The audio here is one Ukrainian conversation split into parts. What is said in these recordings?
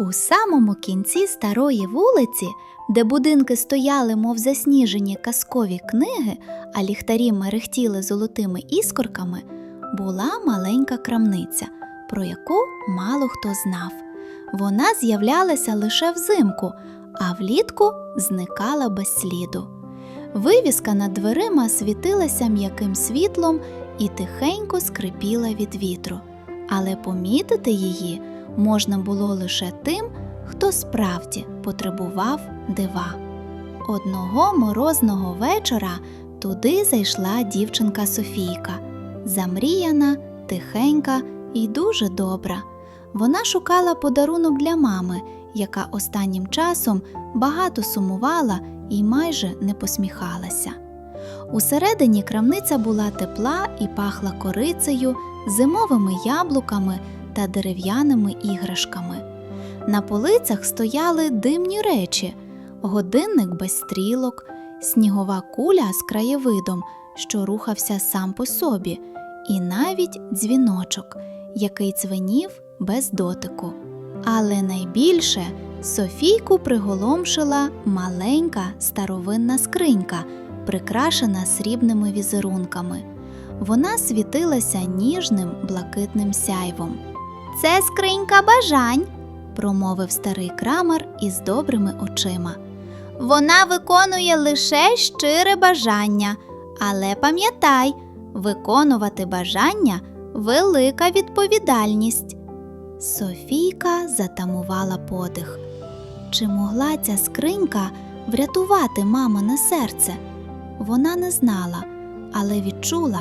У самому кінці старої вулиці, де будинки стояли, мов засніжені казкові книги, а ліхтарі мерехтіли золотими іскорками, була маленька крамниця, про яку мало хто знав. Вона з'являлася лише взимку, а влітку зникала без сліду. Вивіска над дверима світилася м'яким світлом і тихенько скрипіла від вітру, але помітити її можна було лише тим, хто справді потребував дива. Одного морозного вечора туди зайшла дівчинка Софійка, замріяна, тихенька і дуже добра. Вона шукала подарунок для мами, яка останнім часом багато сумувала і майже не посміхалася. Усередині крамниця була тепла і пахла корицею, зимовими яблуками та дерев'яними іграшками. На полицях стояли димні речі, годинник без стрілок, снігова куля з краєвидом, що рухався сам по собі, і навіть дзвіночок, який дзвенів без дотику. Але найбільше Софійку приголомшила маленька старовинна скринька, прикрашена срібними візерунками. Вона світилася ніжним блакитним сяйвом. Це скринька бажань, промовив старий крамар із добрими очима. Вона виконує лише щире бажання, але пам'ятай, виконувати бажання велика відповідальність. Софійка затамувала подих. Чи могла ця скринька врятувати мамине серце? Вона не знала, але відчула,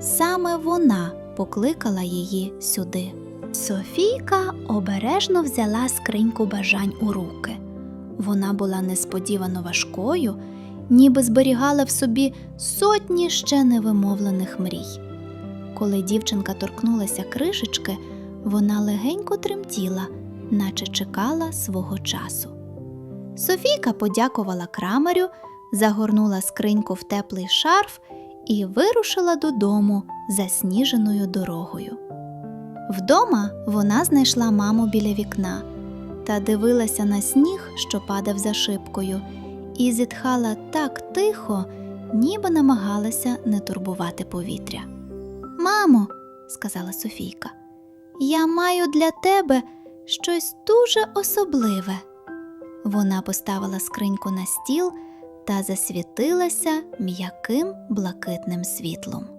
саме вона покликала її сюди. Софійка обережно взяла скриньку бажань у руки. Вона була несподівано важкою, ніби зберігала в собі сотні ще невимовлених мрій. Коли дівчинка торкнулася кришечки, вона легенько тремтіла, наче чекала свого часу. Софійка подякувала крамарю, загорнула скриньку в теплий шарф і вирушила додому засніженою дорогою. Вдома вона знайшла маму біля вікна та дивилася на сніг, що падав за шибкою, і зітхала так тихо, ніби намагалася не турбувати повітря. Мамо, сказала Софійка, я маю для тебе щось дуже особливе. Вона поставила скриньку на стіл та засвітилася м'яким блакитним світлом.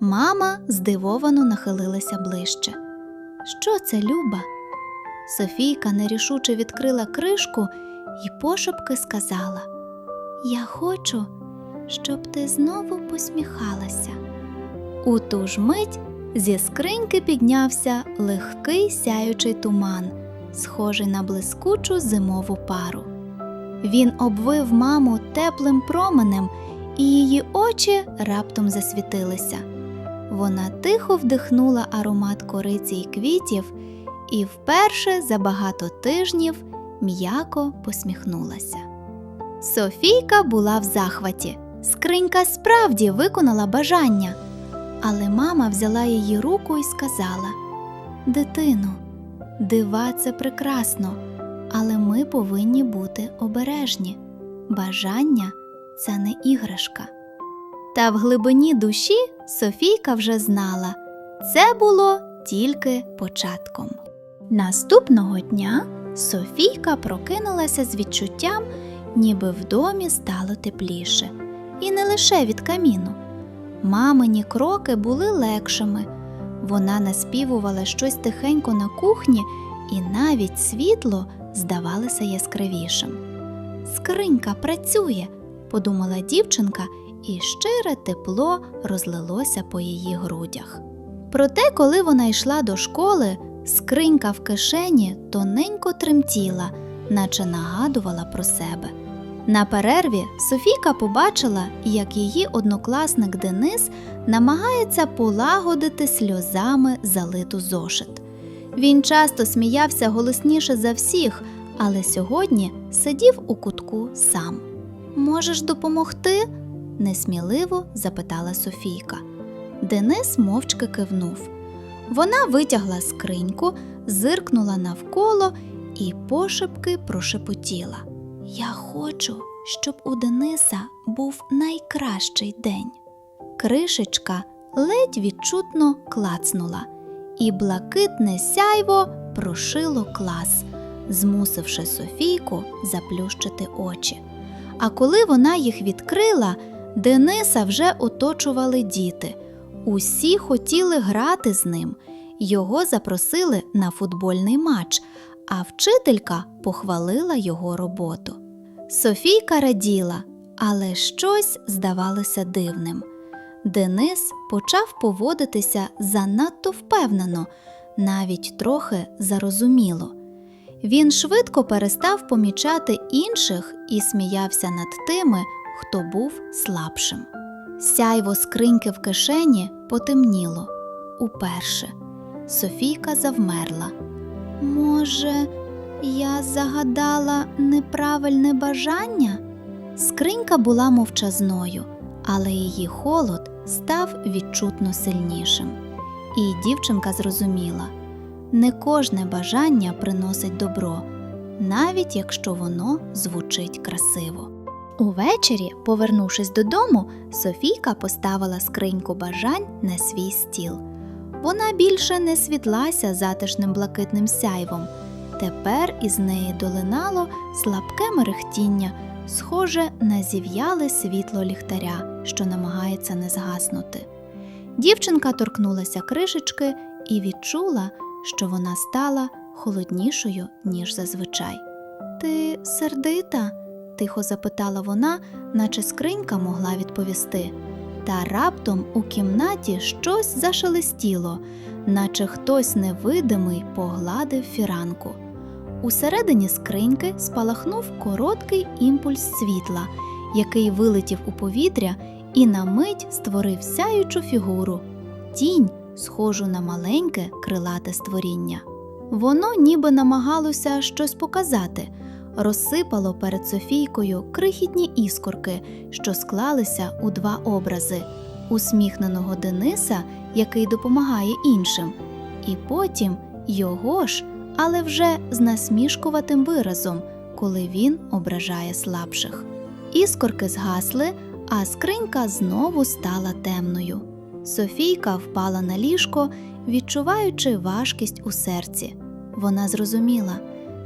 Мама здивовано нахилилася ближче. Що це, Люба? Софійка нерішуче відкрила кришку і пошепки сказала: Я хочу, щоб ти знову посміхалася. У ту ж мить зі скриньки піднявся легкий сяючий туман, схожий на блискучу зимову пару. Він обвив маму теплим променем, і її очі раптом засвітилися. Вона тихо вдихнула аромат кориці й квітів і вперше за багато тижнів м'яко посміхнулася. Софійка була в захваті. Скринька справді виконала бажання, але мама взяла її руку і сказала: Дитино, дива це прекрасно, але ми повинні бути обережні. Бажання це не іграшка. Та в глибині душі Софійка вже знала, це було тільки початком. Наступного дня Софійка прокинулася з відчуттям, ніби в домі стало тепліше, і не лише від каміну. Мамині кроки були легшими. Вона наспівувала щось тихенько на кухні, і навіть світло здавалося яскравішим. Скринька працює, подумала дівчинка, і щире тепло розлилося по її грудях. Проте, коли вона йшла до школи, скринька в кишені тоненько тремтіла, наче нагадувала про себе. На перерві Софійка побачила, як її однокласник Денис намагається полагодити сльозами залиту зошит. Він часто сміявся голосніше за всіх, але сьогодні сидів у кутку сам. Можеш допомогти? Несміливо запитала Софійка. Денис мовчки кивнув. Вона витягла скриньку, зиркнула навколо і пошепки прошепотіла. Я хочу, щоб у Дениса був найкращий день. Кришечка ледь відчутно клацнула, і блакитне сяйво прошило клас, змусивши Софійку заплющити очі. А коли вона їх відкрила, Дениса вже оточували діти. Усі хотіли грати з ним. Його запросили на футбольний матч, а вчителька похвалила його роботу. Софійка раділа, але щось здавалося дивним. Денис почав поводитися занадто впевнено, навіть трохи зарозуміло. Він швидко перестав помічати інших і сміявся над тими, хто був слабшим. Сяйво скриньки в кишені потемніло уперше. Софійка завмерла. Може, я загадала неправильне бажання? Скринька була мовчазною, але її холод став відчутно сильнішим. І дівчинка зрозуміла не кожне бажання приносить добро, навіть якщо воно звучить красиво. Увечері, повернувшись додому, Софійка поставила скриньку бажань на свій стіл. Вона більше не світлася затишним блакитним сяйвом. Тепер із неї долинало слабке мерехтіння, схоже на зів'яле світло ліхтаря, що намагається не згаснути. Дівчинка торкнулася кришечки і відчула, що вона стала холоднішою, ніж зазвичай. Ти сердита? Тихо запитала вона, наче скринька могла відповісти. Та раптом у кімнаті щось зашелестіло, наче хтось невидимий погладив фіранку. Усередині скриньки спалахнув короткий імпульс світла, який вилетів у повітря і на мить створив сяючу фігуру, тінь, схожу на маленьке крилате створіння. Воно ніби намагалося щось показати, розсипало перед Софійкою крихітні іскорки, що склалися у два образи усміхненого Дениса, який допомагає іншим, і потім його ж, але вже з насмішкуватим виразом, коли він ображає слабших. Іскорки згасли, а скринька знову стала темною. Софійка впала на ліжко, відчуваючи важкість у серці. Вона зрозуміла,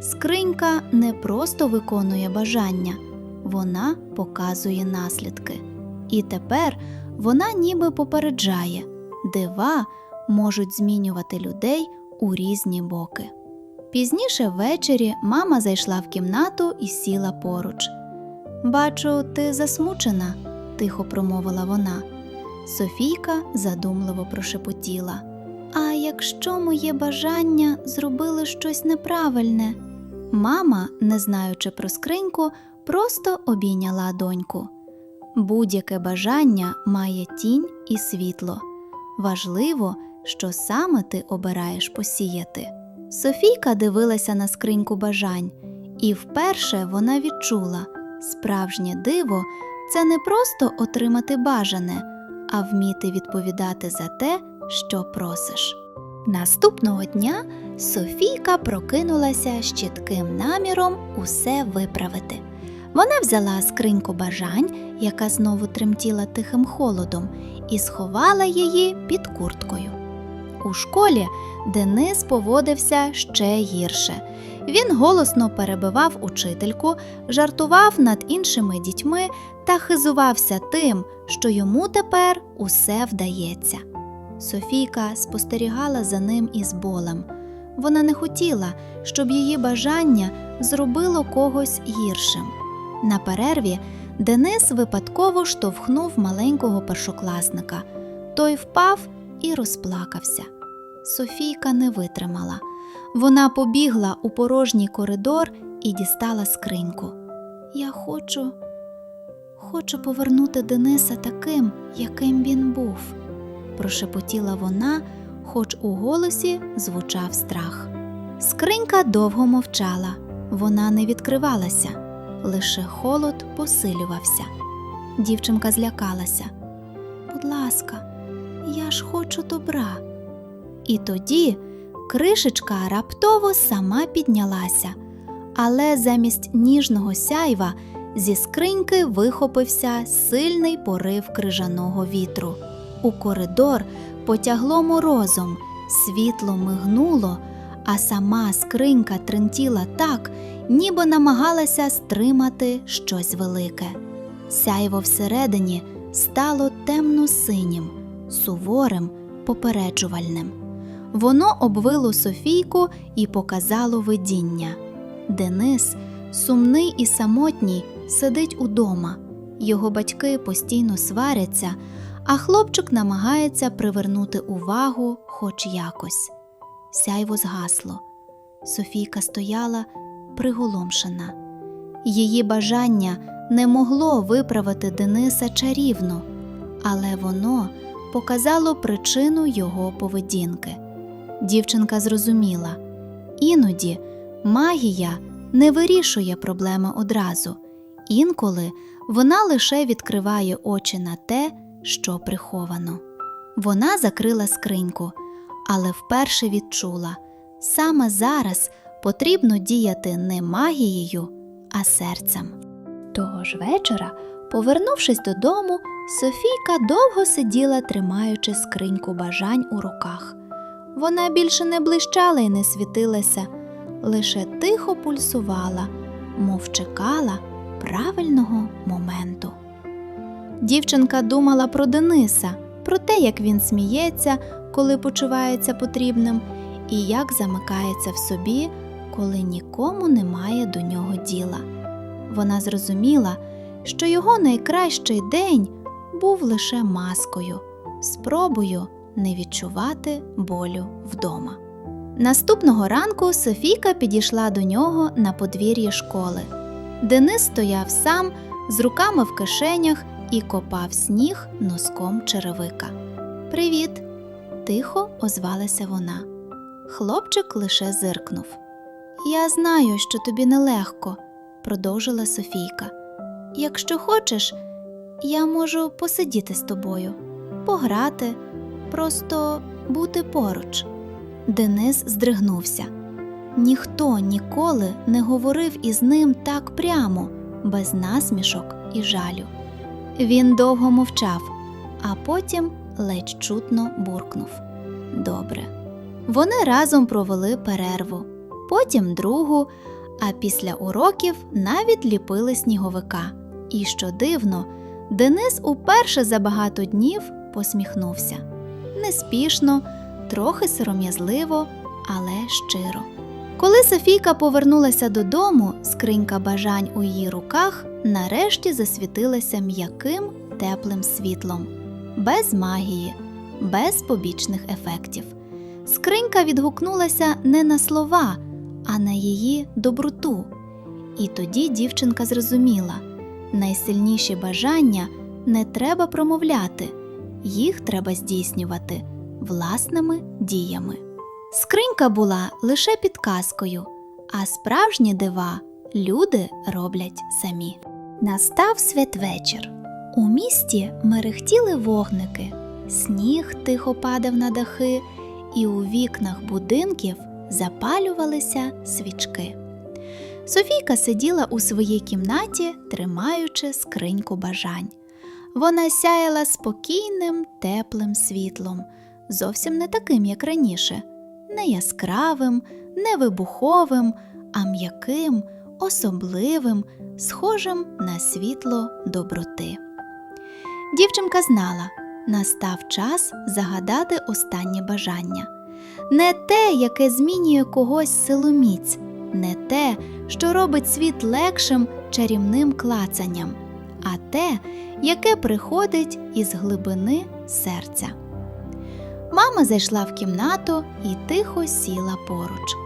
скринька не просто виконує бажання, вона показує наслідки. І тепер вона ніби попереджає, дива можуть змінювати людей у різні боки. Пізніше ввечері мама зайшла в кімнату і сіла поруч. Бачу, ти засмучена, тихо промовила вона. Софійка задумливо прошепотіла. А якщо моє бажання зробили щось неправильне? Мама, не знаючи про скриньку, просто обійняла доньку. Будь-яке бажання має тінь і світло. Важливо, що саме ти обираєш посіяти. Софійка дивилася на скриньку бажань, і вперше вона відчула справжнє диво це не просто отримати бажане, а вміти відповідати за те, що просиш. Наступного дня Софійка прокинулася з чітким наміром усе виправити. Вона взяла скриньку бажань, яка знову тремтіла тихим холодом, і сховала її під курткою. У школі Денис поводився ще гірше. Він голосно перебивав учительку, жартував над іншими дітьми та хизувався тим, що йому тепер усе вдається. Софійка спостерігала за ним із болем. Вона не хотіла, щоб її бажання зробило когось гіршим. На перерві Денис випадково штовхнув маленького першокласника. Той впав і розплакався. Софійка не витримала. Вона побігла у порожній коридор і дістала скриньку. Я хочу, хочу повернути Дениса таким, яким він був, прошепотіла вона, хоч у голосі звучав страх. Скринька довго мовчала, вона не відкривалася, лише холод посилювався. Дівчинка злякалася. Будь ласка, я ж хочу добра. І тоді кришечка раптово сама піднялася, Але замість ніжного сяйва зі скриньки вихопився сильний порив крижаного вітру. У коридор потягло морозом, світло мигнуло, а сама скринька тремтіла так, ніби намагалася стримати щось велике. Сяйво всередині стало темно-синім, суворим, попереджувальним. Воно обвило Софійку і показало видіння. Денис, сумний і самотній, сидить удома. Його батьки постійно сваряться, а хлопчик намагається привернути увагу хоч якось. Сяйво згасло. Софійка стояла приголомшена. Її бажання не могло виправити Дениса чарівно, але воно показало причину його поведінки. Дівчинка зрозуміла іноді магія не вирішує проблеми одразу, інколи вона лише відкриває очі на те, що приховано. Вона закрила скриньку, але вперше відчула саме зараз потрібно діяти не магією, а серцем. Того ж вечора, повернувшись додому, Софійка довго сиділа, тримаючи скриньку бажань у руках. Вона більше не блищала і не світилася, лише тихо пульсувала, мов чекала правильного моменту. Дівчинка думала про Дениса, про те, як він сміється, коли почувається потрібним, і як замикається в собі, коли нікому немає до нього діла. Вона зрозуміла, що його найкращий день був лише маскою, спробою не відчувати болю вдома. Наступного ранку Софійка підійшла до нього на подвір'ї школи. Денис стояв сам з руками в кишенях і копав сніг носком черевика. Привіт! тихо озвалася вона. Хлопчик лише зиркнув. Я знаю, що тобі нелегко, продовжила Софійка. Якщо хочеш, я можу посидіти з тобою, пограти, просто бути поруч. Денис здригнувся. Ніхто ніколи не говорив із ним так прямо, без насмішок і жалю. Він довго мовчав, а потім ледь чутно буркнув. Добре. Вони разом провели перерву, потім другу, а після уроків навіть ліпили сніговика. І що дивно, Денис уперше за багато днів посміхнувся. Неспішно, трохи сором'язливо, але щиро. Коли Софійка повернулася додому, скринька бажань у її руках нарешті засвітилася м'яким теплим світлом, без магії, без побічних ефектів. Скринька відгукнулася не на слова, а на її доброту. І тоді дівчинка зрозуміла найсильніші бажання не треба промовляти, їх треба здійснювати власними діями. Скринька була лише підказкою, а справжні дива люди роблять самі. Настав святвечір. У місті мерехтіли вогники, сніг тихо падав на дахи, і у вікнах будинків запалювалися свічки. Софійка сиділа у своїй кімнаті, тримаючи скриньку бажань. Вона сяяла спокійним, теплим світлом, зовсім не таким, як раніше, не яскравим, не вибуховим, а м'яким, особливим, схожим на світло доброти. Дівчинка знала, настав час загадати останнє бажання не те, яке змінює когось силоміць, не те, що робить світ легшим чарівним клацанням, а те, яке приходить із глибини серця. Мама зайшла в кімнату і тихо сіла поруч.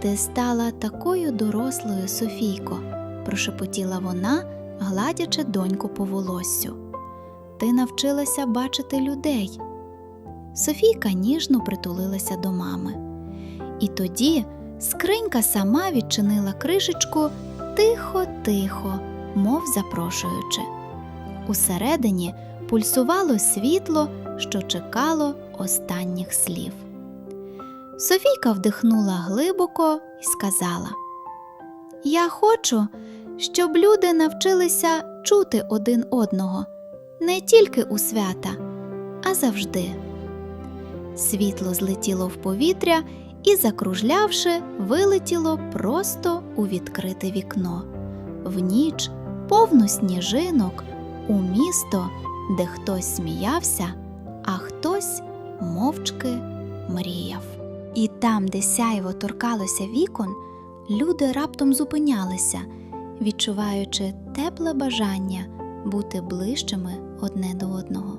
Ти стала такою дорослою, Софійко, прошепотіла вона, гладячи доньку по волоссю. Ти навчилася бачити людей. Софійка ніжно притулилася до мами. І тоді скринька сама відчинила кришечку тихо-тихо, мов запрошуючи. Усередині пульсувало світло, що чекало останніх слів. Софійка вдихнула глибоко і сказала: Я хочу, щоб люди навчилися чути один одного не тільки у свята, а завжди. Світло злетіло в повітря і, закружлявши, вилетіло просто у відкрите вікно. В ніч, повну сніжинок, у місто, де хтось сміявся, а хтось мовчки мріяв. І там, де сяйво торкалося вікон, люди раптом зупинялися, відчуваючи тепле бажання бути ближчими одне до одного.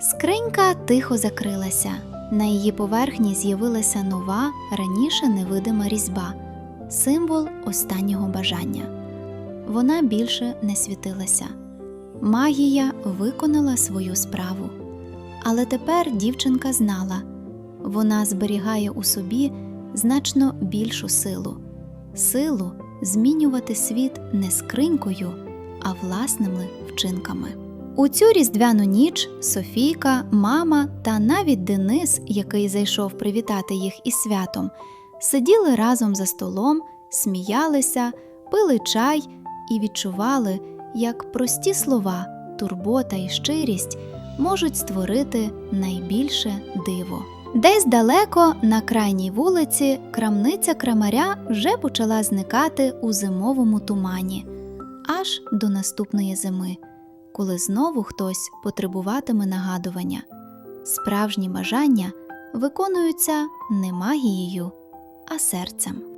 Скринька тихо закрилася. На її поверхні з'явилася нова, раніше невидима різьба символ останнього бажання. Вона більше не світилася. Магія виконала свою справу. Але тепер дівчинка знала вона зберігає у собі значно більшу силу силу змінювати світ не скринькою, а власними вчинками. У цю різдвяну ніч Софійка, мама та навіть Денис, який зайшов привітати їх із святом, сиділи разом за столом, сміялися, пили чай і відчували, як прості слова, турбота і щирість можуть створити найбільше диво. Десь далеко на крайній вулиці крамниця крамаря вже почала зникати у зимовому тумані, аж до наступної зими, коли знову хтось потребуватиме нагадування. Справжні бажання виконуються не магією, а серцем.